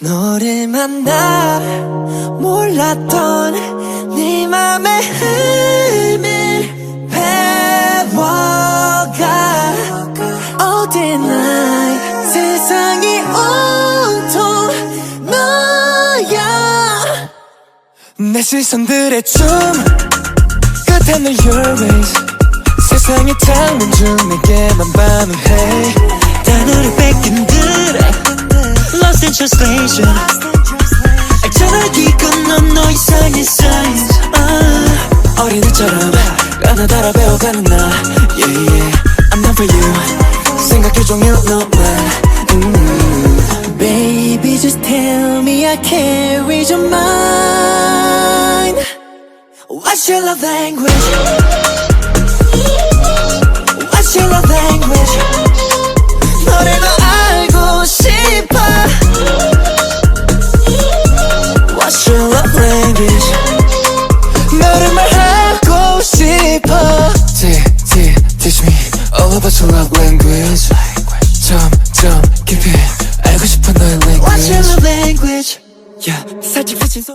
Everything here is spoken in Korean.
너를 만나 몰랐던 네 맘의 흐름을 배워가 All day 세상이 온통 너야. 내 시선들의 춤 끝에 널 your ways. 세상의 장면 중 내게만 반응해 Translation 전화기 건너 너 이상의 signs 아, 어린애처럼 가나다라 배워가는 나 Yeah yeah I'm not for you 생각해 종일 너만 음. Baby just tell me I can't read your mind What's your love language? Love language 점점 깊이 알고 싶어 너의 language What's your language? Yeah, 살짝 비친 손